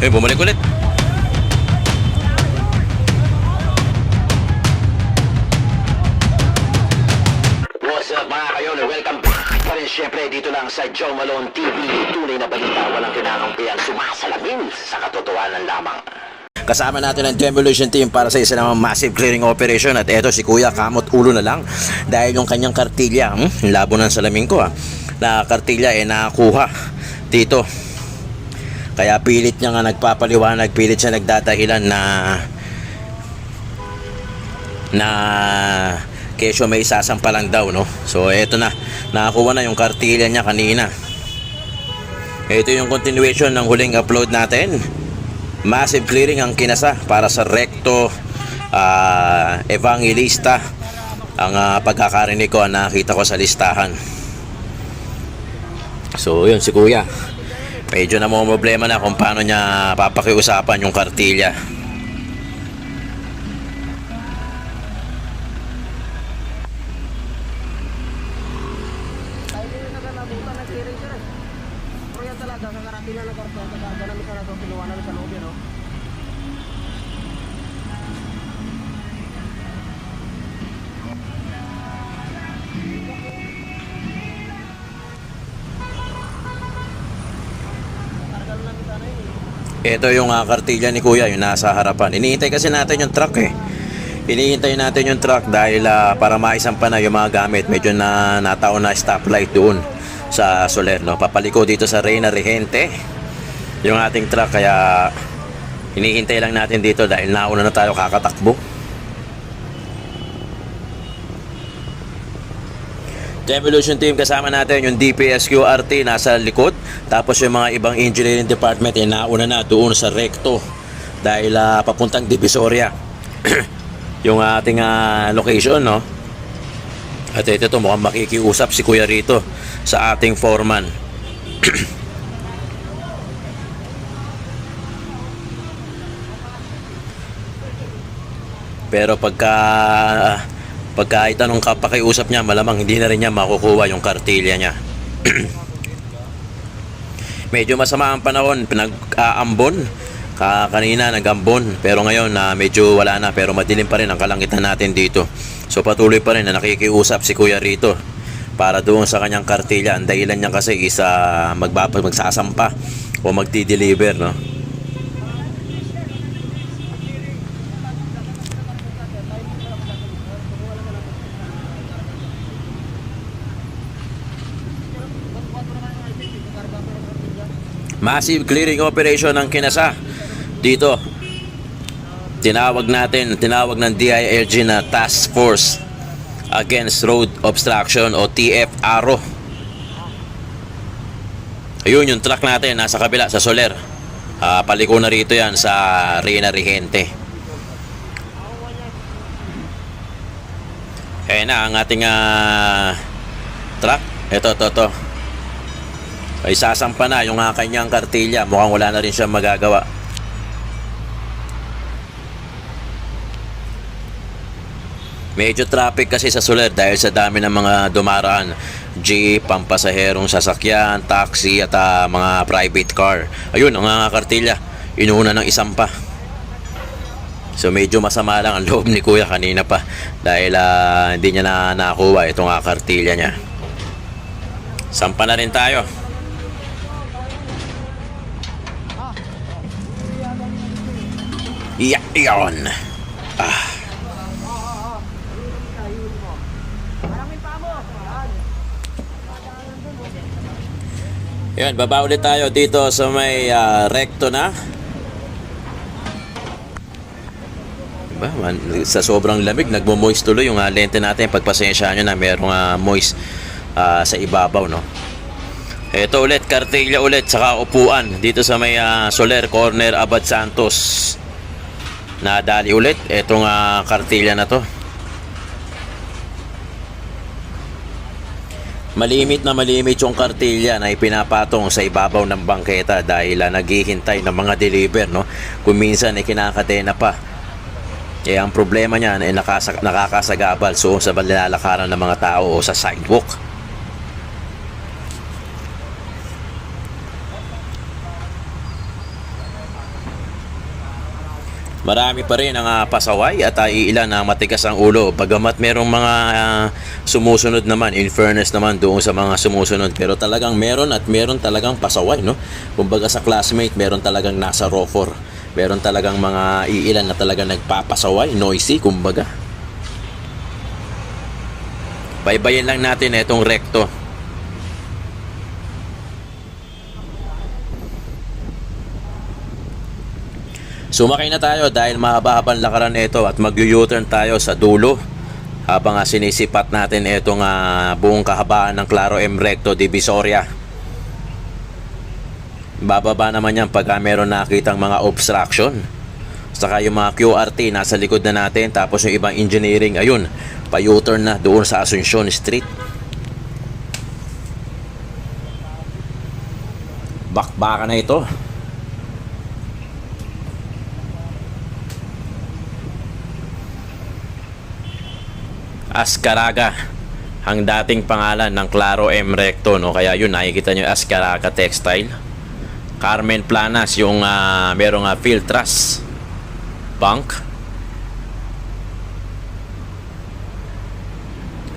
Eh, bumalik ulit. What's up mga kayon? Welcome back pa rin syempre dito lang sa Joe Malone TV. Tunay na balita, walang kinakampihan, sumasalamin sa katotohanan lamang. Kasama natin ang Demolition Team para sa isa namang massive clearing operation at eto si Kuya kamot ulo na lang dahil yung kanyang kartilya, hmm, labo ng salamin ko ah, na kartilya eh nakakuha dito. Kaya pilit niya nga nagpapaliwanag, pilit siya nagdadahilan na na kesyo may isasampalan daw no. So eto na, nakakuha na yung kartilya niya kanina. Ito yung continuation ng huling upload natin. Massive clearing ang kinasa para sa recto ah, evangelista ang ah, pagkakarinig ko ang nakita ko sa listahan. So yun si kuya. Medyo na problema na kung paano niya papakiusapan yung kartilya. Ito yung ah, kartilya ni kuya, yung nasa harapan. Iniintay kasi natin yung truck eh. Iniintay natin yung truck dahil ah, para maisampa na yung mga gamit. Medyo na nataon na stoplight doon sa Soler. No? Papaliko dito sa Reyna Regente yung ating truck kaya hinihintay lang natin dito dahil nauna na tayo kakatakbo. Demolition team kasama natin yung DPSQRT nasa likod. Tapos yung mga ibang engineering department ay nauna na doon sa recto dahil ah, papuntang Divisoria. Yung ating ah, location no? At ito to mukhang makikiusap si Kuya rito sa ating foreman. Pero pagka pagka itanong ka pakiusap niya malamang hindi na rin niya makukuha yung kartilya niya. Medyo masama ang panahon. Pinag-aambon. Ka kanina nagambon. Pero ngayon na medyo wala na. Pero madilim pa rin ang kalangitan natin dito. So patuloy pa rin na nakikiusap si Kuya rito para doon sa kanyang kartilya. Ang dahilan niya kasi isa magbaba, magsasampa o magdi-deliver no Massive clearing operation ang kinasa dito. Tinawag natin, tinawag ng DILG na Task Force Against Road Obstruction o TFRO. Ayun yung truck natin nasa kabila sa Soler. Ah, paliko na rito yan sa Reyna Regente. Ayan na ang ating ah, truck. Ito, ito, ito ay sasampa na yung uh, kanyang kartilya. Mukhang wala na rin siya magagawa. Medyo traffic kasi sa Soler dahil sa dami ng mga dumaraan. Jeep, pampasaherong sasakyan, taxi at ah, mga private car. Ayun, ang mga kartilya. Inuuna ng isang pa. So medyo masama lang ang loob ni Kuya kanina pa dahil ah, hindi niya na nakuha itong uh, kartilya niya. Sampa na rin tayo. Yeah, yun. Ah. Yan, baba ulit tayo dito sa may ah, recto na. Diba? Man, sa sobrang lamig, nagmo-moist tuloy yung ah, lente natin. Pagpasensya nyo na merong ah, moist ah, sa ibabaw, no? Ito ulit, kartilya ulit, saka upuan dito sa may ah, Soler Corner, Abad Santos nadali ulit etong uh, kartilya na to. Malimit na malimit yung kartilya na ipinapatong sa ibabaw ng bangketa dahil uh, naghihintay ng mga deliver no? Kung minsan ay kinakatena pa. Eh ang problema niyan ay nakasa- nakakasagabal so sa nilalakaran ng mga tao o sa sidewalk Marami pa rin ang ah, pasaway at ah, iilan na matigas ang ulo. Bagamat merong mga ah, sumusunod naman, in fairness naman doon sa mga sumusunod. Pero talagang meron at meron talagang pasaway, no? Kumbaga sa classmate, meron talagang nasa rofor. Meron talagang mga iilan na talagang nagpapasaway, noisy, kumbaga. Baybayin lang natin itong rekto. Sumakay na tayo dahil mahaba-habang lakaran ito at mag-U-turn tayo sa dulo habang nga sinisipat natin itong ah, buong kahabaan ng Claro M Recto Divisoria. Bababa naman yan pagka meron nakitang mga obstruction. Saka yung mga QRT nasa likod na natin tapos yung ibang engineering ayun pa U-turn na doon sa Asuncion Street. Bakbaka na ito. Ascaraga. Ang dating pangalan ng Claro M. Recto no? Kaya yun nakikita nyo Ascaraga Textile. Carmen Planas yung ah, merong uh, Filtras Bank.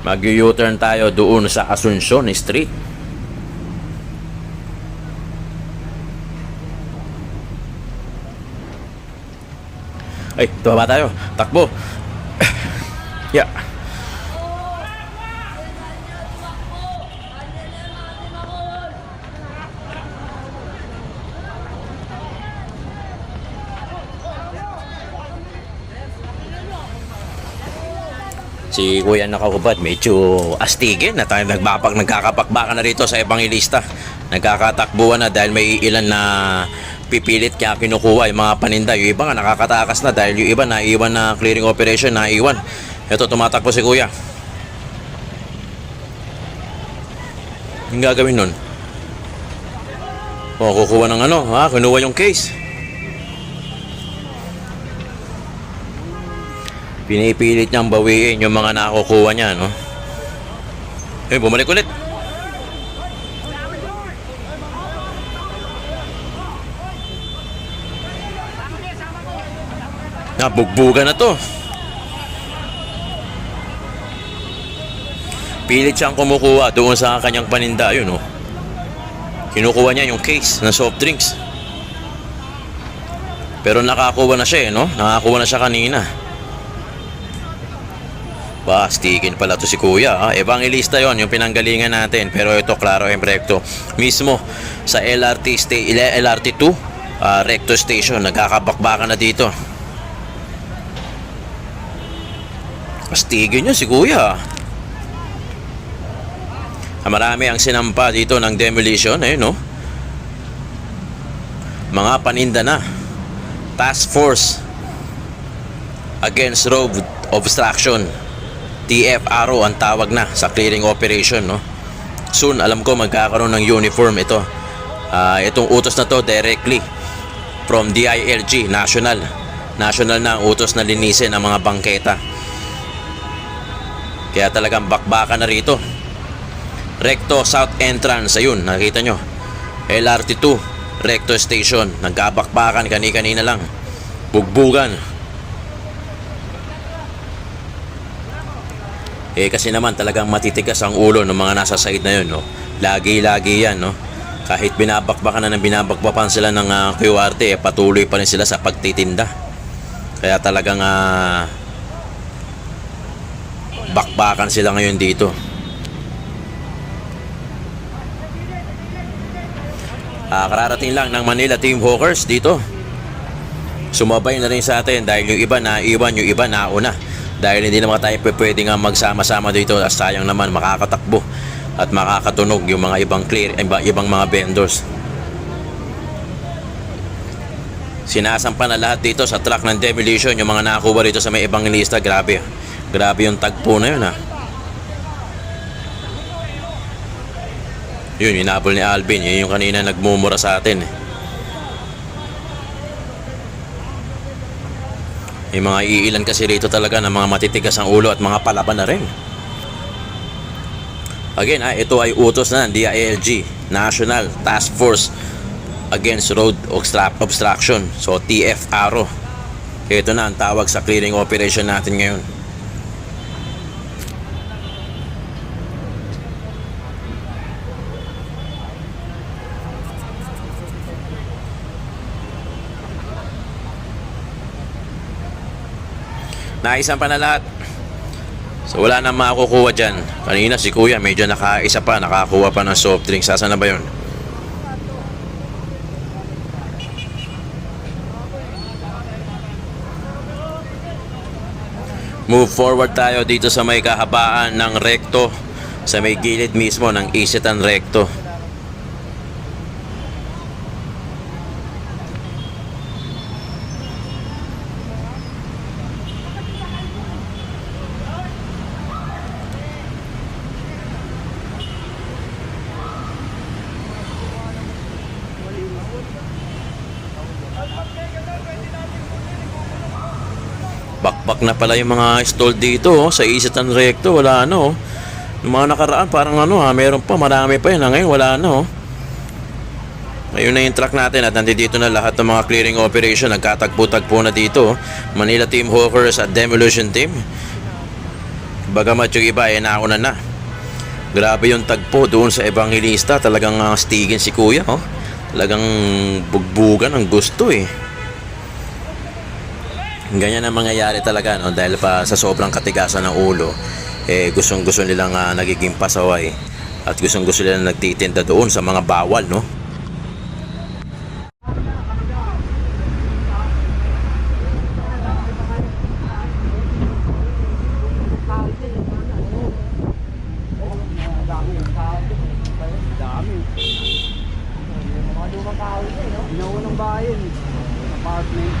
Mag U-turn tayo doon sa Asuncion Street. Ay tumaba tayo. Takbo. Yeah Si Kuya nakakubad, medyo astigin na tayo nagbabag, nagkakapakbaka na rito sa evangelista. Nagkakatakbuhan na dahil may ilan na pipilit kaya kinukuha yung mga paninda. Yung iba nga nakakatakas na dahil yung iba na iwan na clearing operation na iwan. Ito tumatakbo si Kuya. Yung gagawin nun? O, kukuha ng ano, ha? Kinuha yung case. Pinipilit niyang bawiin yung mga nakukuha niya, no? Eh, bumalik ulit. Nabugbugan na to. Pilit siyang kumukuha doon sa kanyang paninda, yun, no? Kinukuha niya yung case ng soft drinks. Pero nakakuha na siya, eh, no? Nakakuha na siya kanina. Bastikin pala to si Kuya. Ha? Evangelista yon yung pinanggalingan natin. Pero ito, klaro and recto. Mismo sa LRT, sta- LRT2, ah, recto station. Nagkakabakbakan na dito. Astigin nyo si Kuya. Ah, marami ang sinampa dito ng demolition. Eh, no? Mga paninda na. Task Force Against Road Obstruction. TFRO ang tawag na sa clearing operation no? Soon alam ko magkakaroon ng uniform ito. Ah, itong utos na to directly from DILG national. National na ang utos na linisin ang mga bangketa. Kaya talagang bakbakan na rito. Recto South Entrance ayun nakita nyo. LRT2 Recto Station. Nagkabakbakan kani-kanina lang. Bugbugan Eh kasi naman talagang matitigas ang ulo ng mga nasa side na yun, no? Lagi-lagi yan, no? Kahit binabakbakan na ng binabakbakan sila ng ah, QRT, eh, patuloy pa rin sila sa pagtitinda. Kaya talagang ah, bakbakan sila ngayon dito. Ah, kararating lang ng Manila Team Hawkers dito. Sumabay na rin sa atin dahil yung iba na iwan, yung iba nauna dahil hindi naman tayo pwede nga magsama-sama dito at sayang naman makakatakbo at makakatunog yung mga ibang clear iba, ibang mga vendors. Sinasampa na lahat dito sa truck ng demolition yung mga nakakuha rito sa may ibang lista. Grabe. Grabe yung tagpo na yun ha? Yun inabol ni Alvin. Yun yung kanina nagmumura sa atin eh May mga iilan kasi rito talaga ng mga matitigas ang ulo at mga palaban na rin. Again, ah, ito ay utos na ng DILG, National Task Force Against Road Obstruction. So, TFRO. Ito na ang tawag sa clearing operation natin ngayon. Naisan pa na lahat. So wala na makukuha dyan. Kanina si kuya medyo nakaisa pa, nakakuha pa ng soft drink. Saan na ba yun? Move forward tayo dito sa may kahabaan ng rekto sa may gilid mismo ng Isitan Recto. Bakbak na pala yung mga stall dito oh, sa Isitan Recto. Wala ano. Yung mga nakaraan parang ano ha, meron pa, marami pa yun. ha. Ngayon wala ano. Ngayon na yung truck natin at nandito na lahat ng mga clearing operation. Nagkatagpo-tagpo na dito. oh. Manila Team Hawkers at Demolition Team. Bagamat yung iba ay nauna na. Grabe yung tagpo doon sa Evangelista. Talagang uh, stigin si kuya. Oh. Talagang bugbugan ang gusto eh. Ganyan ang mangyayari talaga no? Dahil pa sa sobrang katigasan ng ulo eh gustong gusto nilang ah, nagiging pasaway at gustong gusto nilang nagtitinda doon sa mga bawal no Dami. Mga lumang kahoy eh, no? Ginawa ng bayan. Apartment.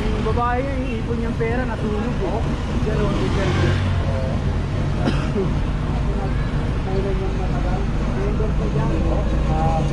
Yung babae yung ipon niyang pera, natulog eh. Ganun, ganun. Kailan niyang matagal. Member ko dyan. Ah,